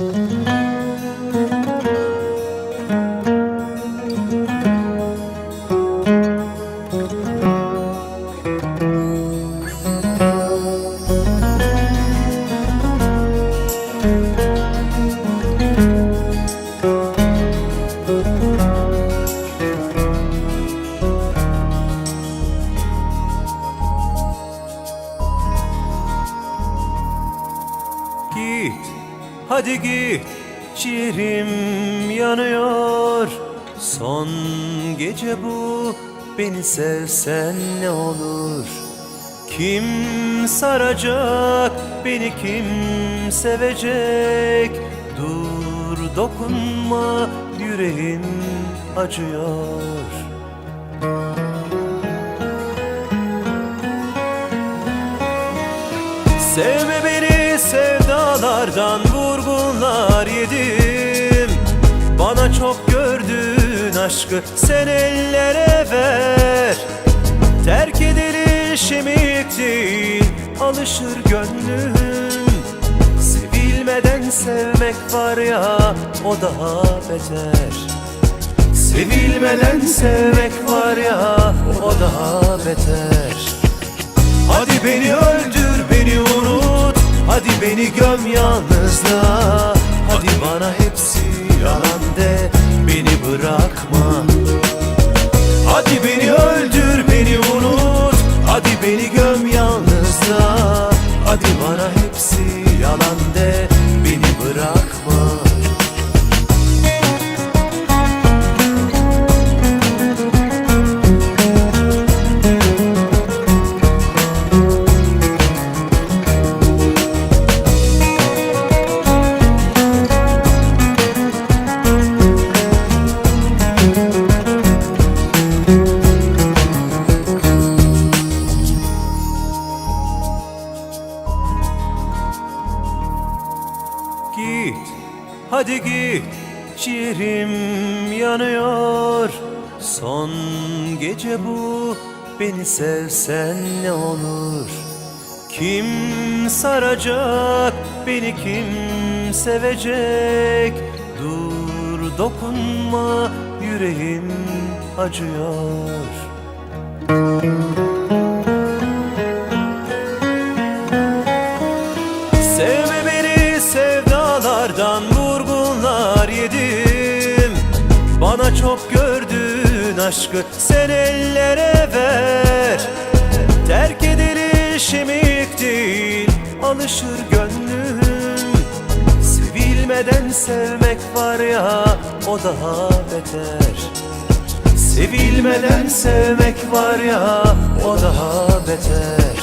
Git, hadi git, ciğerim yanıyor. Son gece bu, beni sevsen ne olur? Kim saracak, beni kim sevecek? Dur dokunma, yüreğim acıyor. Sevme beni sevdalardan aşkı sen ellere ver. Terk edilir şemik değil alışır gönlüm. Sevilmeden sevmek var ya o daha beter. Sevilmeden sevmek var ya o daha beter. Hadi beni öldür beni unut. Hadi beni göm yalnızlığa. Hadi bana hadi git, ciğerim yanıyor. Son gece bu, beni sevsen ne olur? Kim saracak, beni kim sevecek? Dur dokunma, yüreğim acıyor. Sevme aşkı sen ellere ver. Terk edilir şemik değil alışır gönlüm. Sevilmeden sevmek var ya o daha beter. Sevilmeden sevmek var ya o daha beter.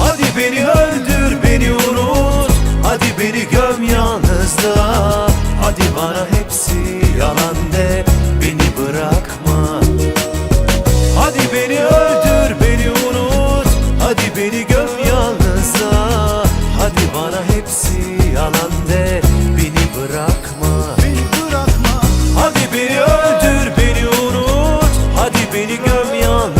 Hadi beni öldür beni unut yalan de Beni bırakma. Beni bırakma. Hadi beni öldür beni unut. Hadi beni göm yan